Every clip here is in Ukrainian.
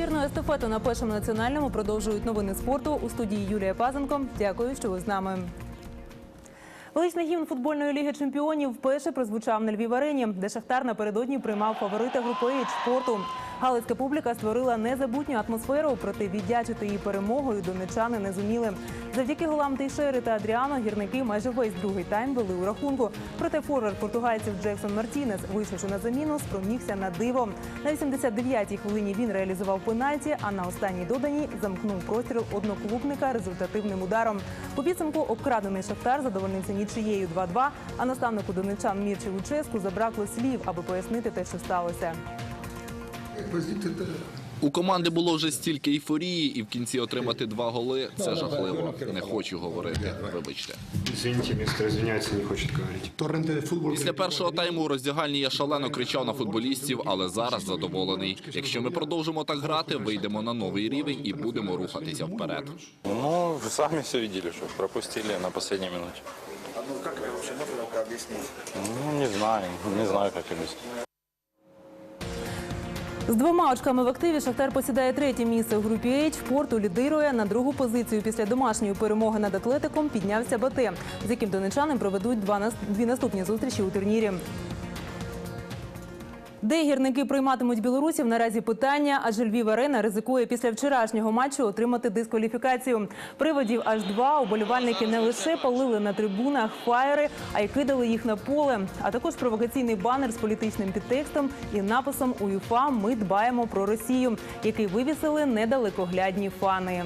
Ефірну естафету на першому національному продовжують новини спорту у студії Юлія Пазенко. Дякую, що ви з нами. Величний гімн футбольної ліги чемпіонів вперше прозвучав на Львів арені, де Шахтар напередодні приймав фаворита групи спорту. Галицька публіка створила незабутню атмосферу, проте віддячити її перемогою донечани не зуміли. Завдяки голам Тейшери та Адріано гірники майже весь другий тайм вели у рахунку. Проте форвард португальців Джексон Мартінес, вийшовши на заміну, спромігся на диво. На 89-й хвилині він реалізував пенальті, а на останній доданій замкнув простріл одноклубника результативним ударом. У підсумку обкрадений Шахтар задовольнився нічиєю 2-2, а наставнику донечан Мірчі Луческу забракло слів, аби пояснити те, що сталося. У команди було вже стільки ейфорії, і в кінці отримати два голи це жахливо. Не хочу говорити. Вибачте. Извините, мистер извиняется, не хочет говорить. Торренте футбол. Після першого тайму у роздягальні я шалено кричав на футболістів, але зараз задоволений. Якщо ми продовжимо так грати, вийдемо на новий рівень і будемо рухатися вперед. Ну, вы сами все видели, что пропустили на последней минуте. Ну как это вообще можно это объяснить? Ну, не знаю, не знаю, как объяснить. З двома очками в активі Шахтар посідає третє місце у групі H. Порту лідирує на другу позицію після домашньої перемоги над Атлетиком. Піднявся Бате, з яким донечани проведуть два дві наступні зустрічі у турнірі. Де гірники прийматимуть білорусів наразі питання, адже Львів Арена ризикує після вчорашнього матчу отримати дискваліфікацію. Приводів аж два. Уболівальники не лише палили на трибунах фаєри, а й кидали їх на поле. А також провокаційний банер з політичним підтекстом і написом УЄФА Ми дбаємо про Росію, який вивісили недалекоглядні фани.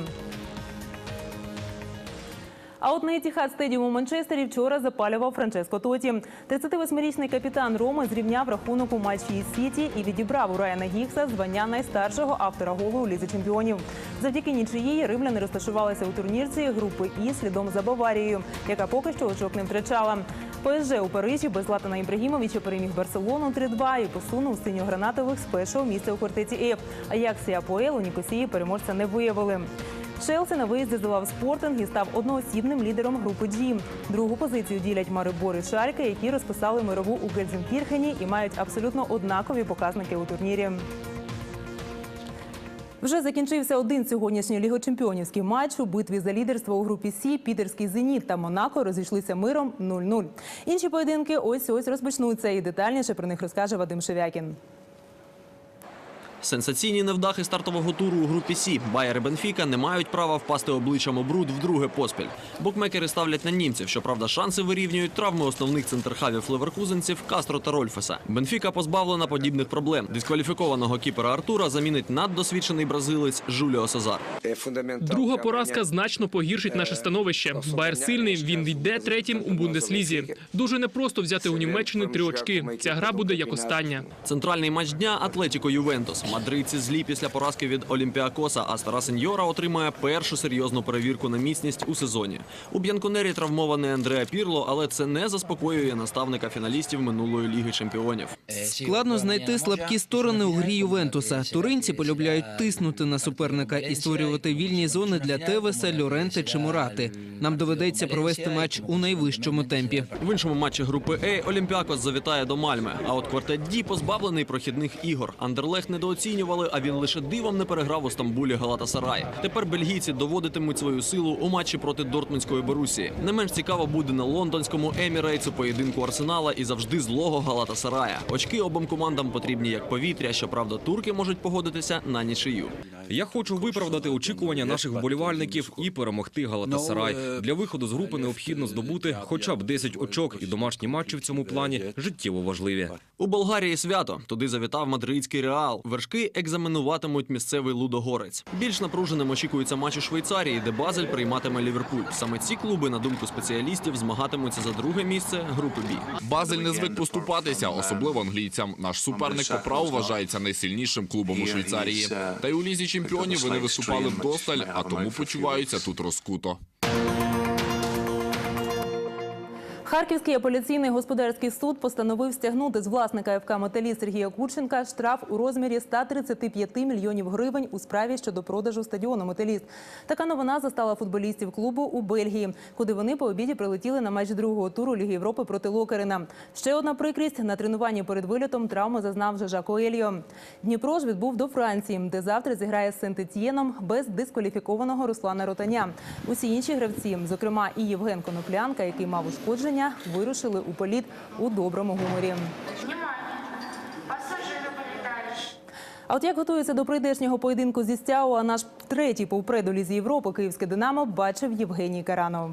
А от на Етіхад стедіум у Манчестері вчора запалював Франческо Тоті. 38-річний капітан Роми зрівняв рахунок у матчі із Сіті і відібрав у Райана Гікса звання найстаршого автора голу у лізі чемпіонів. Завдяки нічиїй римляни розташувалися у турнірці групи І слідом за Баварією, яка поки що очок не втрачала. ПСЖ у Парижі без Златана Ібрагімовича переміг Барселону 3-2 і посунув синьо-гранатових з першого місця у квартеті Ф. Аякс і Апоел у Нікосії переможця не виявили. Челсі на виїзді здолав спортинг і став одноосібним лідером групи G. Другу позицію ділять Марибор і Шальке, які розписали мирову у Гельзенкірхені і мають абсолютно однакові показники у турнірі. Вже закінчився один сьогоднішній лігочемпіонівський матч у битві за лідерство у групі Сі. Підерський зеніт та Монако розійшлися миром 0-0. Інші поєдинки ось ось розпочнуться, і детальніше про них розкаже Вадим Шевякін. Сенсаційні невдахи стартового туру у групі Сі. Байер і Бенфіка не мають права впасти обличчям у бруд вдруге поспіль. Букмекери ставлять на німців. Щоправда, шанси вирівнюють травми основних центрхавів леверкузенців Кастро та Рольфеса. Бенфіка позбавлена подібних проблем. Дискваліфікованого кіпера Артура замінить наддосвідчений бразилець Жуліо Созар. Друга поразка значно погіршить наше становище. Байер сильний. Він йде третім у бундеслізі. Дуже непросто взяти у Німеччини три очки. Ця гра буде як остання. Центральний матч дня Атлетіко Ювентус. Мадридці злі після поразки від Олімпіакоса, а стара сеньора отримує першу серйозну перевірку на міцність у сезоні. У Б'янконері травмований Андреа Пірло, але це не заспокоює наставника фіналістів минулої ліги чемпіонів. Складно знайти слабкі сторони у грі Ювентуса. Туринці полюбляють тиснути на суперника і створювати вільні зони для Тевеса, Льоренте чи Мурати. Нам доведеться провести матч у найвищому темпі. В іншому матчі групи Е Олімпіакос завітає до Мальме. А от квартет Ді позбавлений прохідних ігор. Андерлех недооцінювали, а він лише дивом не переграв у Стамбулі Галатасарай. Тепер бельгійці доводитимуть свою силу у матчі проти Дортмундської Борусії. Не менш цікаво буде на лондонському Емірейтсу поєдинку Арсенала і завжди злого Галатасарая. Очки обом командам потрібні як повітря. Щоправда, турки можуть погодитися на нічию. Я хочу виправдати очікування наших вболівальників і перемогти Галатасарай. Для виходу з групи необхідно здобути хоча б 10 очок, і домашні матчі в цьому плані життєво важливі. У Болгарії свято туди завітав мадридський реал. Вершки екзаменуватимуть місцевий лудогорець. Більш напруженим очікується матч у Швейцарії, де Базель прийматиме Ліверпуль. Саме ці клуби, на думку спеціалістів, змагатимуться за друге місце групи Бі. Базель не звик поступатися, особливо англійцям. Наш суперник по праву вважається найсильнішим клубом у Швейцарії. Та й у лізі чемпіонів вони виступали вдосталь, а тому почуваються тут розкуто. Харківський апеляційний господарський суд постановив стягнути з власника ФК «Металіст» Сергія Курченка штраф у розмірі 135 мільйонів гривень у справі щодо продажу стадіону «Металіст». Така новина застала футболістів клубу у Бельгії, куди вони по обіді прилетіли на матч другого туру Ліги Європи проти Локерина. Ще одна прикрість на тренуванні перед вильотом травми зазнав Жако Ельо. Дніпро ж відбув до Франції, де завтра зіграє з Сент-Етьєном без дискваліфікованого Руслана Ротаня. Усі інші гравці, зокрема і Євген Коноплянка, який мав ушкодження, вирушили у політ у доброму гуморі. А от як готується до прийдешнього поєдинку зі Стяуа, наш третій повпреду Лізі Європи київське Динамо бачив Євгеній Каранов.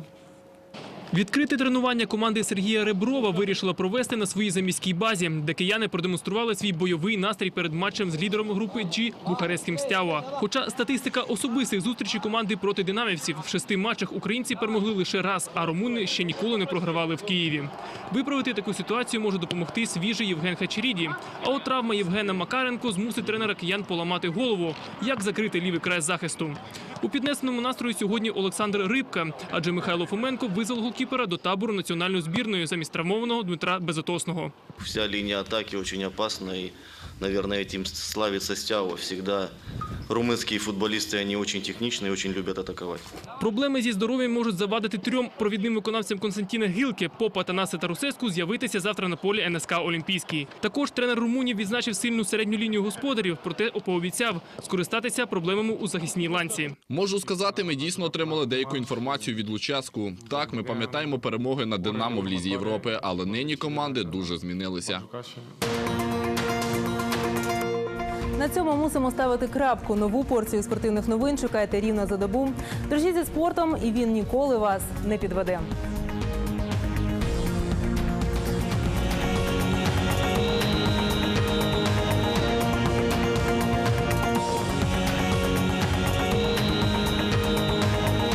Відкрите тренування команди Сергія Реброва вирішила провести на своїй заміській базі, де кияни продемонстрували свій бойовий настрій перед матчем з лідером групи G Бухарестським Стяуа. Хоча статистика особистих зустрічей команди проти динамівців в шести матчах українці перемогли лише раз, а румуни ще ніколи не програвали в Києві. Виправити таку ситуацію може допомогти свіжий Євген Хачеріді. А от травма Євгена Макаренко змусить тренера киян поламати голову, як закрити лівий край захисту. У піднесеному настрої сьогодні Олександр Рибка, адже Михайло Фоменко визвав голкіпера до табору національної збірної замість травмованого Дмитра Безотосного. Вся лінія атаки дуже опасна и, наверное, этим славится Стява. Всегда румынские футболисты, они очень техничные и очень любят атаковать. Проблеми зі здоров'ям можуть завадити трьом провідним виконавцям Константіна Гілке, Попа Танаси та Русеску з'явитися завтра на полі НСК Олімпійський. Також тренер Румунів відзначив сильну середню лінію господарів, проте пообіцяв скористатися проблемами у захисній ланці. Можу сказати, ми дійсно отримали деяку інформацію від Луческу. Так, ми пам'ятаємо перемоги над Динамо в Лізі Європи, але нині команди дуже змінилися. На цьому мусимо ставити крапку. Нову порцію спортивних новин чекайте рівно за добу. Дружіть зі спортом, і він ніколи вас не підведе.